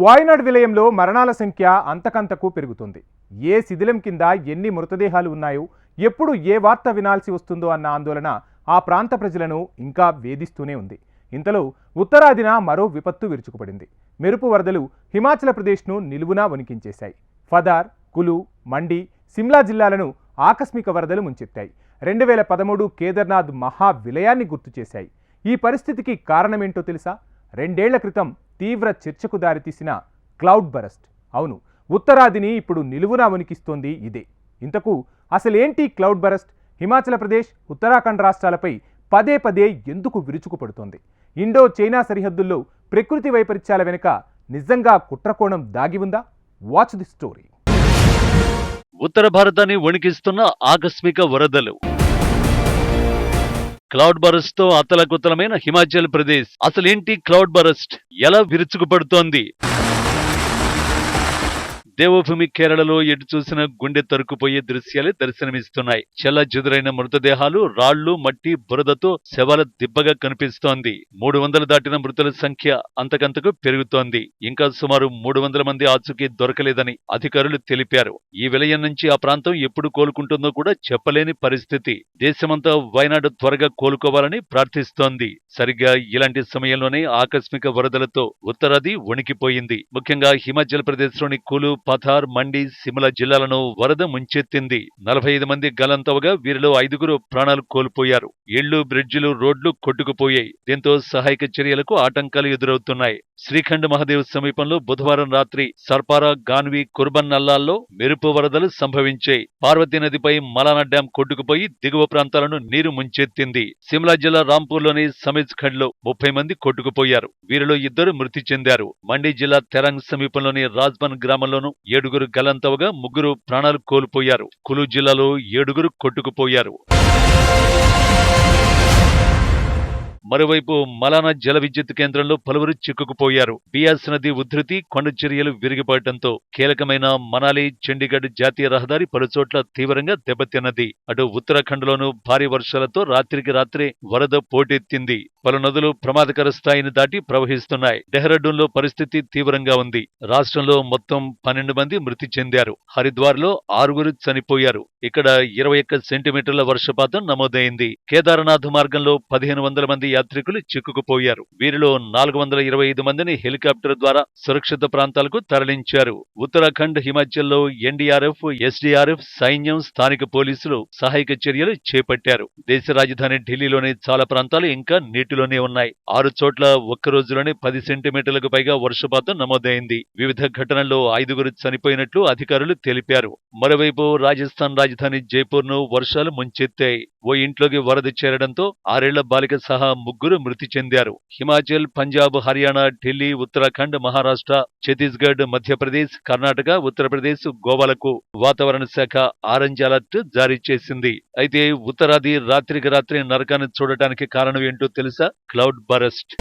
వాయనాడ్ విలయంలో మరణాల సంఖ్య అంతకంతకు పెరుగుతుంది. ఏ శిథిలం కింద ఎన్ని మృతదేహాలు ఉన్నాయో ఎప్పుడు ఏ వార్త వినాల్సి వస్తుందో అన్న ఆందోళన ఆ ప్రాంత ప్రజలను ఇంకా వేధిస్తూనే ఉంది. ఇంతలో ఉత్తరాదిన మరో విపత్తు విరుచుకుపడింది. మెరుపు వరదలు హిమాచల్ ప్రదేశ్ను నిలువునా వణికించేశాయి. ఫదార్ కులు మండి సిమ్లా జిల్లాలను ఆకస్మిక వరదలు ముంచెత్తాయి. రెండు వేల పదమూడు కేదార్నాథ్ మహా విలయాన్ని గుర్తు చేశాయి. ఈ పరిస్థితికి కారణమేంటో తెలుసా? రెండేళ్ళ క్రితం తీవ్ర చర్చకు దారితీసిన క్లౌడ్ బరస్ట్. అవును ఉత్తరాదిని ఇప్పుడు నిలువునా వణికిస్తోంది ఇదే. ఇంతకు అసలేంటి క్లౌడ్ బరస్ట్? హిమాచల్ ప్రదేశ్ ఉత్తరాఖండ్ రాష్ట్రాలపై పదే పదే ఎందుకు విరుచుకుపడుతోంది ఇండో చైనా సరిహద్దుల్లో ప్రకృతి వైపరీత్యాల వెనుక నిజంగా కుట్రకోణం దాగి ఉందా? Watch the story. ఉత్తర భారతాన్ని వణికిస్తున్న ఆకస్మిక వరదలు. క్లౌడ్ బరస్ట్తో అతలకుతలమైన హిమాచల్ ప్రదేశ్. అసలేంటి క్లౌడ్ బరస్ట్? ఎలా విరుచుకుపడుతోంది? దేవభూమి కేరళలో ఎటు చూసిన గుండె తరుకుపోయే దృశ్యాలే దర్శనమిస్తున్నాయి. చెల్ల చెదురైన మృతదేహాలు రాళ్ళు మట్టి బురదతో శవాల దిబ్బగా కనిపిస్తోంది. మూడు వందలు దాటిన మృతుల సంఖ్య అంతకంతకు పెరుగుతోంది. ఇంకా సుమారు మూడు వందల మంది ఆచూకీ దొరకలేదని అధికారులు తెలిపారు. ఈ విలయం నుంచి ఆ ప్రాంతం ఎప్పుడు కోలుకుంటుందో కూడా చెప్పలేని పరిస్థితి. దేశమంతా వైనాడు త్వరగా కోలుకోవాలని ప్రార్థిస్తోంది. సరిగ్గా ఇలాంటి సమయంలోనే ఆకస్మిక వరదలతో ఉత్తరాది వణికిపోయింది. ముఖ్యంగా హిమాచల్ ప్రదేశ్లోని కులు పథార్ మండి సిమ్లా జిల్లాలను వరద ముంచెత్తింది. నలభై ఐదు మంది గలంతవగా వీరిలో ఐదుగురు ప్రాణాలు కోల్పోయారు. ఇళ్ళు బ్రిడ్జిలు రోడ్లు కొట్టుకుపోయాయి. దీంతో సహాయక చర్యలకు ఆటంకాలు ఎదురవుతున్నాయి. శ్రీఖండ్ మహదేవ్ సమీపంలో బుధవారం రాత్రి సర్పారా గాన్వి కుర్బన్ నల్లాల్లో మెరుపు వరదలు సంభవించాయి. పార్వతీ నదిపై మలానా డ్యాం కొట్టుకుపోయి దిగువ ప్రాంతాలను నీరు ముంచెత్తింది. సిమ్లా జిల్లా రాంపూర్లోని సమీజ్ ఖండ్లో ముప్పై మంది కొట్టుకుపోయారు. వీరిలో ఇద్దరు మృతి చెందారు. మండి జిల్లా తెరంగ్ సమీపంలోని రాజ్బన్ గ్రామంలోనూ ఏడుగురు గలంతవగా ముగ్గురు ప్రాణాలు కోల్పోయారు. కులు జిల్లాలో ఏడుగురు కొట్టుకుపోయారు. మరోవైపు మలానా జల విద్యుత్ కేంద్రంలో పలువురు చిక్కుకుపోయారు. బియాస్ నది ఉధృతి కొండ చర్యలు విరిగిపడటంతో కీలకమైన మనాలి చండీగఢ్ జాతీయ రహదారి పలుచోట్ల తీవ్రంగా దెబ్బతిన్నది. అటు ఉత్తరాఖండ్లోనూ భారీ వర్షాలతో రాత్రికి రాత్రే వరద పోటెత్తింది. పలు నదులు ప్రమాదకర స్థాయిని దాటి ప్రవహిస్తున్నాయి. డెహ్రాడూన్లో పరిస్థితి తీవ్రంగా ఉంది. రాష్ట్రంలో మొత్తం పన్నెండు మంది మృతి చెందారు. హరిద్వార్లో ఆరుగురు చనిపోయారు. ఇక్కడ ఇరవై ఒక్క సెంటీమీటర్ల వర్షపాతం నమోదైంది. కేదార్నాథ్ మార్గంలో పదిహేను వందల మంది యాత్రికులు చిక్కుకుపోయారు. వీరిలో నాలుగు వందల ఇరవై ఐదు మందిని హెలికాప్టర్ ద్వారా సురక్షిత ప్రాంతాలకు తరలించారు. ఉత్తరాఖండ్ హిమాచల్లో ఎన్డీఆర్ఎఫ్ ఎస్డీఆర్ఎఫ్ సైన్యం స్థానిక పోలీసులు సహాయక చర్యలు చేపట్టారు. దేశ రాజధాని ఢిల్లీలోని చాలా ప్రాంతాలు ఇంకా నీటి నీటిలోనే ఉన్నాయి. ఆరు చోట్ల ఒక్క రోజులోనే పది సెంటీమీటర్లకు పైగా వర్షపాతం నమోదైంది. వివిధ ఘటనల్లో ఐదుగురు చనిపోయినట్లు అధికారులు తెలిపారు. మరోవైపు రాజస్థాన్ రాజధాని జైపూర్ను వర్షాలు ముంచెత్తాయి. ఓ ఇంట్లోకి వరద చేరడంతో ఆరేళ్ళ బాలిక సహా ముగ్గురు మృతి చెందారు. హిమాచల్ పంజాబ్ హర్యానా ఢిల్లీ ఉత్తరాఖండ్ మహారాష్ట్ర ఛత్తీస్గఢ్ మధ్యప్రదేశ్ కర్ణాటక ఉత్తరప్రదేశ్ గోవాలకు వాతావరణ శాఖ ఆరెంజ్ అలర్ట్ జారీ చేసింది. అయితే ఉత్తరాది రాత్రికి రాత్రి నరకాన్ని చూడటానికి కారణం ఏంటో తెలుసా? క్లౌడ్ బరస్ట్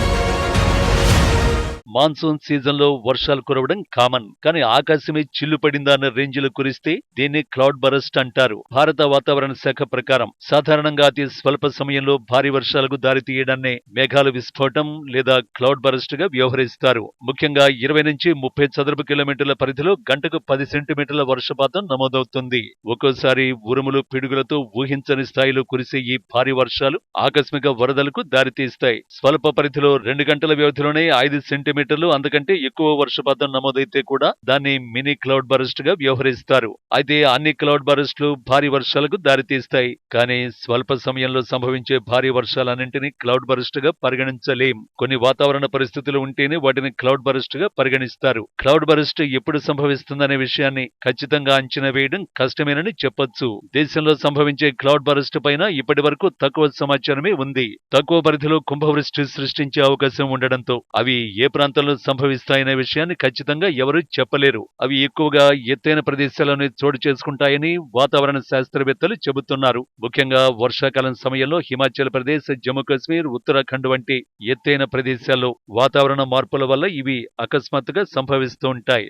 మాన్సూన్ సీజన్లో వర్షాలు కురవడం కామన్. కానీ ఆకాశమే చిల్లు పడిందా అన్న రేంజ్లో కురిస్తే దీన్ని క్లౌడ్ బరస్ట్ అంటారు. భారత వాతావరణ శాఖ ప్రకారం సాధారణంగా అతి స్వల్ప సమయంలో భారీ వర్షాలకు దారితీయడాన్నే మేఘాలు విస్ఫోటం లేదా క్లౌడ్ బరస్ట్గా వ్యవహరిస్తారు. ముఖ్యంగా ఇరవై నుంచి ముప్పై చదరపు కిలోమీటర్ల పరిధిలో గంటకు పది సెంటీమీటర్ల వర్షపాతం నమోదవుతుంది. ఒక్కోసారి ఉరుములు పిడుగులతో ఊహించని స్థాయిలో కురిసే ఈ భారీ వర్షాలు ఆకస్మిక వరదలకు దారితీస్తాయి. స్వల్ప పరిధిలో రెండు గంటల వ్యవధిలోనే ఐదు సెంటీమీటర్లు అందుకంటే ఎక్కువ వర్షపాతం నమోదైతే కూడా దాన్ని మినీ క్లౌడ్ బరస్ట్గా వ్యవహరిస్తారు. అయితే అన్ని క్లౌడ్ బరస్ట్లు భారీ వర్షాలకు దారితీస్తాయి. కానీ స్వల్ప సమయంలో సంభవించే భారీ వర్షాలన్నింటినీ క్లౌడ్ బరస్ట్గా పరిగణించలేం. కొన్ని వాతావరణ పరిస్థితులు ఉంటేనే వాటిని క్లౌడ్ బరస్ట్గా పరిగణిస్తారు. క్లౌడ్ బరస్ట్ ఎప్పుడు సంభవిస్తుందనే విషయాన్ని ఖచ్చితంగా అంచనా వేయడం కష్టమేనని చెప్పొచ్చు. దేశంలో సంభవించే క్లౌడ్ బరస్ట్ పైన ఇప్పటి వరకు తక్కువ సమాచారమే ఉంది. తక్కువ పరిధిలో కుంభవృష్టి సృష్టించే అవకాశం ఉండడంతో అవి ఏ ప్రాంతంలో సంభవిస్తాయనే విషయాన్ని ఖచ్చితంగా ఎవరూ చెప్పలేరు. అవి ఎక్కువగా ఎత్తైన ప్రదేశాలను చోటు చేసుకుంటాయని వాతావరణ శాస్త్రవేత్తలు చెబుతున్నారు. ముఖ్యంగా వర్షాకాలం సమయంలో హిమాచల్ ప్రదేశ్ జమ్మూ కాశ్మీర్ ఉత్తరాఖండ్ వంటి ఎత్తైన ప్రదేశాల్లో వాతావరణ మార్పుల వల్ల ఇవి అకస్మాత్తుగా సంభవిస్తూ ఉంటాయి.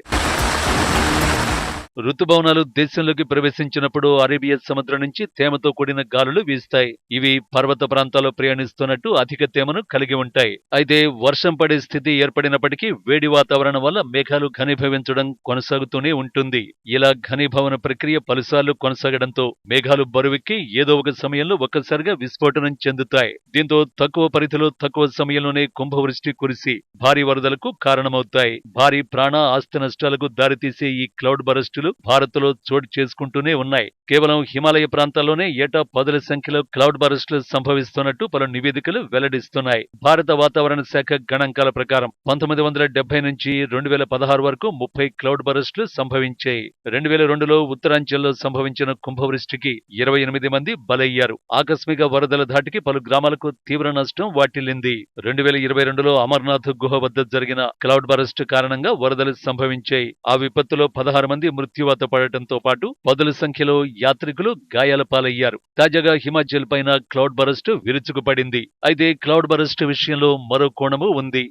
ఋతుపవనాలు దేశంలోకి ప్రవేశించినప్పుడు అరేబియా సముద్రం నుంచి తేమతో కూడిన గాలులు వీస్తాయి. ఇవి పర్వత ప్రాంతాల్లో ప్రయాణిస్తున్నట్టు అధిక తేమను కలిగి ఉంటాయి. అయితే వర్షం పడే స్థితి ఏర్పడినప్పటికీ వేడి వాతావరణం వల్ల మేఘాలు ఘనీభవించడం కొనసాగుతూనే ఉంటుంది. ఇలా ఘనీభవన ప్రక్రియ పలుసార్లు కొనసాగడంతో మేఘాలు బరువెక్కి ఏదో ఒక సమయంలో ఒక్కసారిగా విస్ఫోటనం చెందుతాయి. దీంతో తక్కువ పరిధిలో తక్కువ సమయంలోనే కుంభవృష్టి కురిసి భారీ వరదలకు కారణమవుతాయి. భారీ ప్రాణ ఆస్తి నష్టాలకు దారితీసే ఈ క్లౌడ్ బరస్టు భారత్లో చోటు చేసుకుంటూనే ఉన్నాయి. కేవలం హిమాలయ ప్రాంతాల్లోనే ఏటా పదుల సంఖ్యలో క్లౌడ్ బరస్టులు సంభవిస్తున్నట్టు పలు నివేదికలు వెల్లడిస్తున్నాయి. భారత వాతావరణ శాఖ గణాంకాల ప్రకారం పంతొమ్మిది వందల డెబ్బై నుంచి రెండు వేల పదహారు వరకు ముప్పై క్లౌడ్ బరస్టులు సంభవించాయి. రెండు వేల రెండులో ఉత్తరాంచల్లో సంభవించిన కుంభవృష్టికి ఇరవై ఎనిమిది మంది బలయ్యారు. ఆకస్మిక వరదల ధాటికి పలు గ్రామాలకు తీవ్ర నష్టం వాటిల్లింది. రెండు వేల ఇరవై రెండులో అమర్నాథ్ గుహ వద్ద జరిగిన క్లౌడ్ బరస్ట్ కారణంగా వరదలు సంభవించాయి. ఆ విపత్తులో పదహారు మంది మృత్యువాత పడటంతో పాటు పదుల సంఖ్యలో యాత్రికులు గాయాల పాలయ్యారు తాజాగా హిమాచల్ పైన క్లౌడ్ బరస్ట్ విరుచుకుపడింది అయితే క్లౌడ్ బరస్ట్ విషయంలో మరో కోణము ఉంది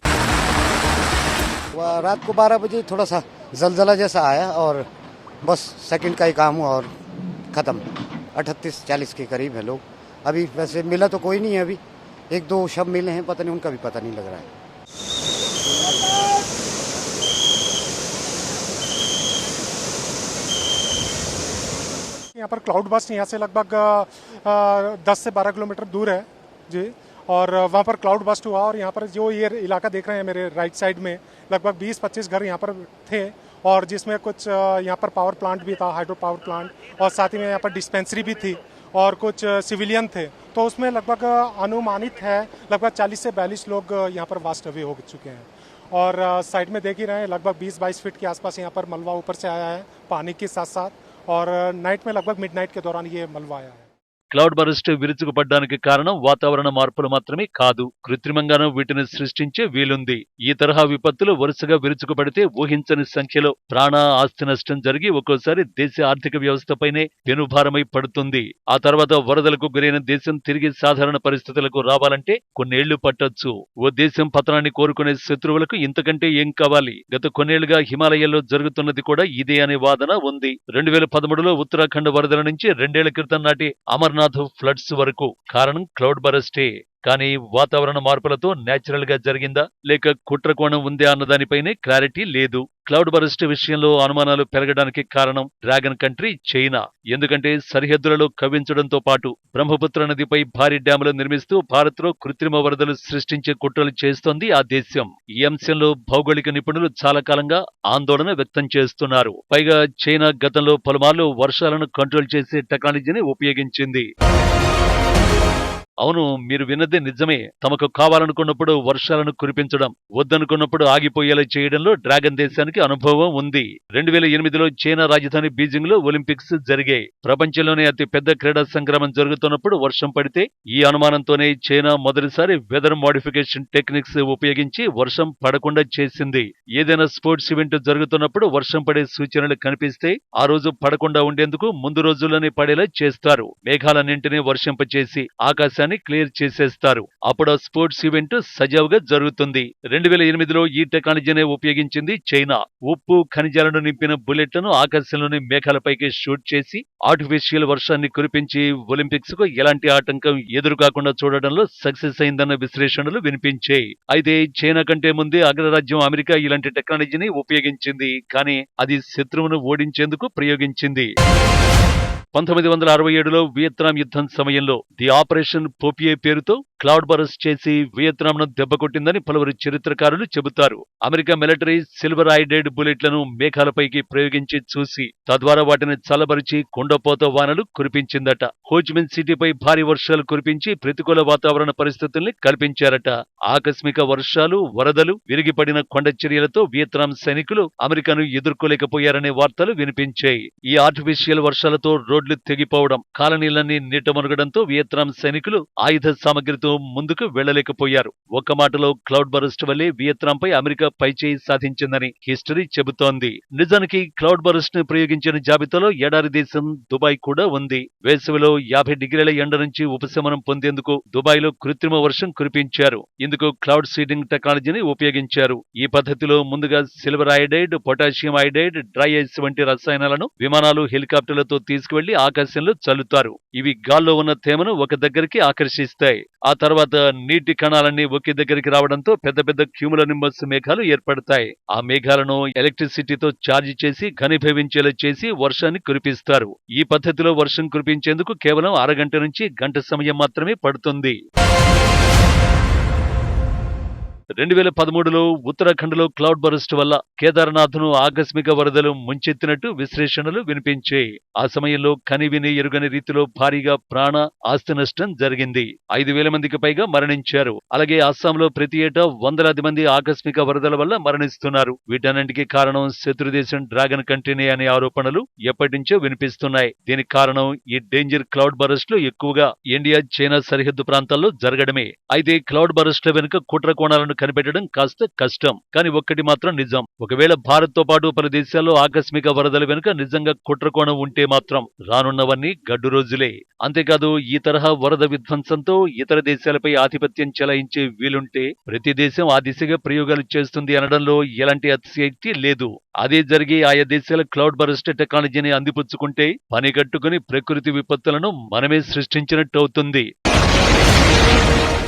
वह रात को 12 बजे थोड़ा सा जलजला जैसा आया और बस सेकंड का ही काम हुआ और ख़त्म अठतीस चालीस के करीब है लोग अभी वैसे मिला तो कोई नहीं है अभी एक दो शब मिले हैं पता नहीं उनका भी पता नहीं लग रहा है यहाँ पर क्लाउड बस्ट यहाँ से लगभग दस से बारह किलोमीटर दूर है। जी, और वहाँ पर क्लाउड बस्ट हुआ और यहाँ पर जो ये इलाका देख रहे हैं मेरे राइट साइड में, लगभग 20-25 घर यहाँ पर थे और जिसमें कुछ यहाँ पर पावर प्लांट भी था हाइड्रो पावर प्लांट और साथ ही में यहाँ पर डिस्पेंसरी भी थी और कुछ सिविलियन थे। तो उसमें लगभग अनुमानित है, लगभग 40 से 42 लोग यहाँ पर अवे हो चुके हैं। और साइड में देख ही रहे हैं, लगभग 20-22 फीट के आसपास यहाँ पर मलबा ऊपर से आया है, पानी के साथ साथ और नाइट में लगभग मिडनाइट के दौरान ये मलबा आया है। క్లౌడ్ బరస్ట్ విరుచుకుపడ్డానికి కారణం వాతావరణ మార్పులు మాత్రమే కాదు. కృత్రిమంగానూ వీటిని సృష్టించే వీలుంది. ఈ తరహా విపత్తులు వరుసగా విరుచుకుపడితే ఊహించని సంఖ్యలో ప్రాణ ఆస్తి నష్టం జరిగి ఒక్కోసారి దేశ ఆర్థిక వ్యవస్థపైనే పెనుభారమై పడుతుంది. ఆ తర్వాత వరదలకు గురైన దేశం తిరిగి సాధారణ పరిస్థితులకు రావాలంటే కొన్నేళ్ళు పట్టొచ్చు. ఓ దేశం పతనాన్ని కోరుకునే శత్రువులకు ఇంతకంటే ఏం కావాలి? గత కొన్నేళ్ళుగా హిమాలయాల్లో జరుగుతున్నది కూడా ఇదే అనే వాదన ఉంది. రెండు వేల పదమూడులో ఉత్తరాఖండ్ వరదల నుంచి రెండేళ్ళ క్రితం నాటి అమర్నాథ్ ఫ్లడ్స్ వరకు కారణం క్లౌడ్ బరస్టే. కానీ వాతావరణ మార్పులతో నేచురల్గా జరిగిందా? లేక కుట్రకోణం ఉందే అన్నదానిపైనే క్లారిటీ లేదు. క్లౌడ్ బరస్ట్ విషయంలో అనుమానాలు పెరగడానికి కారణం డ్రాగన్ కంట్రీ చైనా. ఎందుకంటే సరిహద్దులలో కవ్వించడంతో పాటు బ్రహ్మపుత్ర నదిపై భారీ డ్యాములు నిర్మిస్తూ భారత్లో కృత్రిమ వరదలు సృష్టించే కుట్రలు చేస్తోంది ఆ దేశం. ఈ అంశంలో భౌగోళిక నిపుణులు చాలా కాలంగా ఆందోళన వ్యక్తం చేస్తున్నారు. పైగా చైనా గతంలో పలుమార్లు వర్షాలను కంట్రోల్ చేసే టెక్నాలజీని ఉపయోగించింది. అవును మీరు విన్నదే నిజమే. తమకు కావాలనుకున్నప్పుడు వర్షాలను కురిపించడం వద్దనుకున్నప్పుడు ఆగిపోయేలా చేయడంలో డ్రాగన్ దేశానికి అనుభవం ఉంది. రెండు వేల ఎనిమిదిలో చైనా రాజధాని బీజింగ్లో ఒలింపిక్స్ జరిగాయి. ప్రపంచంలోనే అతి పెద్ద క్రీడా సంక్రమం జరుగుతున్నప్పుడు వర్షం పడితే ఈ అనుమానంతోనే చైనా మొదటిసారి వెదర్ మోడిఫికేషన్ టెక్నిక్స్ ఉపయోగించి వర్షం పడకుండా చేసింది. ఏదైనా స్పోర్ట్స్ ఈవెంట్ జరుగుతున్నప్పుడు వర్షం పడే సూచనలు కనిపిస్తే ఆ రోజు పడకుండా ఉండేందుకు ముందు రోజుల్లోనే పడేలా చేస్తారు. మేఘాలన్నింటినీ ఆకాశం ఆకాశాన్ని క్లియర్ చేసేస్తారు. అప్పుడు ఆ స్పోర్ట్స్ ఈవెంట్ సజావుగా జరుగుతుంది. రెండు వేల ఎనిమిదిలో ఈ టెక్నాలజీనే ఉపయోగించింది చైనా. ఉప్పు ఖనిజాలను నింపిన బుల్లెట్లను ఆకాశంలోని మేఘాలపైకి షూట్ చేసి ఆర్టిఫిషియల్ వర్షాన్ని కురిపించి ఒలింపిక్స్కు ఎలాంటి ఆటంకం ఎదురు కాకుండా చూడడంలో సక్సెస్ అయిందన్న విశ్లేషణలు వినిపించాయి. అయితే చైనా కంటే ముందే అగ్రరాజ్యం అమెరికా ఇలాంటి టెక్నాలజీని ఉపయోగించింది. కానీ అది శత్రువును ఓడించేందుకు ప్రయోగించింది. పంతొమ్మిది వందల అరవై ఏడులో వియత్నాం యుద్ధం సమయంలో ది ఆపరేషన్ పోపియే పేరుతో క్లౌడ్ బరస్ చేసి వియత్నాంను దెబ్బకొట్టిందని పలువురు చరిత్రకారులు చెబుతారు. అమెరికా మిలిటరీ సిల్వర్ ఐడెడ్ బుల్లెట్లను మేఘాలపైకి ప్రయోగించి చూసి తద్వారా వాటిని చల్లబరిచి కుండపోత వానలు కురిపించిందట. హోచ్మిన్ సిటీపై భారీ వర్షాలు కురిపించి ప్రతికూల వాతావరణ పరిస్థితుల్ని కల్పించారట. ఆకస్మిక వర్షాలు వరదలు విరిగిపడిన కొండ చర్యలతో వియత్నాం సైనికులు అమెరికాను ఎదుర్కోలేకపోయారనే వార్తలు వినిపించాయి. ఈ ఆర్టిఫిషియల్ వర్షాలతో రోడ్లు తెగిపోవడం కాలనీలన్నీ నీట మునగడంతో వియత్నాం సైనికులు ఆయుధ సామగ్రితో ముందుకు వెళ్ళలేకపోయారు ఒక మాటలో క్లౌడ్ బరస్ట్ వల్లే వియత్నాంపై అమెరికా పైచేయి సాధించిందని హిస్టరీ చెబుతోంది. నిజానికి క్లౌడ్ బరస్ట్ను ప్రయోగించిన జాబితాలో ఎడారి దేశం దుబాయ్ కూడా ఉంది. వేసవిలో యాభై డిగ్రీల ఎండ నుంచి ఉపశమనం పొందేందుకు దుబాయ్లో కృత్రిమ వర్షం కురిపించారు. ఇందుకు క్లౌడ్ సీడింగ్ టెక్నాలజీని ఉపయోగించారు. ఈ పద్ధతిలో ముందుగా silver iodide potassium iodide dry ice వంటి రసాయనాలను విమానాలు హెలికాప్టర్లతో తీసుకువెళ్ళి ఆకాశంలో చల్లుతారు. ఇవి గాల్లో ఉన్న తేమను ఒక దగ్గరికి ఆకర్షిస్తాయి. ఆ తర్వాత నీటి కణాలన్నీ ఒకే దగ్గరికి రావడంతో పెద్ద పెద్ద క్యూముల నింబస్ మేఘాలు ఏర్పడతాయి. ఆ మేఘాలను ఎలక్ట్రిసిటీతో ఛార్జ్ చేసి ఘనీభవించేలా చేసి వర్షాన్ని కురిపిస్తారు. ఈ పద్ధతిలో వర్షం కురిపించేందుకు కేవలం అరగంట నుంచి గంట సమయం మాత్రమే పడుతుంది. రెండు వేల పదమూడులో ఉత్తరాఖండ్లో క్లౌడ్ బరస్ట్ వల్ల కేదార్నాథ్ను ఆకస్మిక వరదలు ముంచెత్తినట్టు విశ్లేషణలు వినిపించాయి. ఆ సమయంలో కనివిని ఎరుగని రీతిలో భారీగా ప్రాణ ఆస్తి నష్టం జరిగింది. ఐదు వేల మందికి పైగా మరణించారు. అలాగే అస్సాంలో ప్రతి ఏటా వందలాది మంది ఆకస్మిక వరదల వల్ల మరణిస్తున్నారు. వీటన్నింటికి కారణం శత్రుదేశం డ్రాగన్ కంట్రీనే అనే ఆరోపణలు ఎప్పటి నుంచో వినిపిస్తున్నాయి. దీనికి కారణం ఈ డేంజర్ క్లౌడ్ బరస్ట్లు ఎక్కువగా ఇండియా చైనా సరిహద్దు ప్రాంతాల్లో జరగడమే. అయితే క్లౌడ్ బరస్ట్ల వెనుక కుట్ర కోణాలను కనిపెట్టడం కాస్త కష్టం. కానీ ఒక్కటి మాత్రం నిజం. ఒకవేళ భారత్తో పాటు పలు దేశాల్లో ఆకస్మిక వరదల వెనుక నిజంగా కుట్రకోణం ఉంటే మాత్రం రానున్నవన్నీ గడ్డు రోజులే. అంతేకాదు ఈ తరహా వరద విధ్వంసంతో ఇతర దేశాలపై ఆధిపత్యం చెలాయించే వీలుంటే ప్రతి దేశం ఆ దిశగా ప్రయోగాలు చేస్తుంది అనడంలో ఎలాంటి అతిశయక్తి లేదు. అదే జరిగి ఆయా దేశాల క్లౌడ్ బరస్ట్ టెక్నాలజీని అందిపుచ్చుకుంటే పని కట్టుకుని ప్రకృతి విపత్తులను మనమే సృష్టించినట్టు అవుతుంది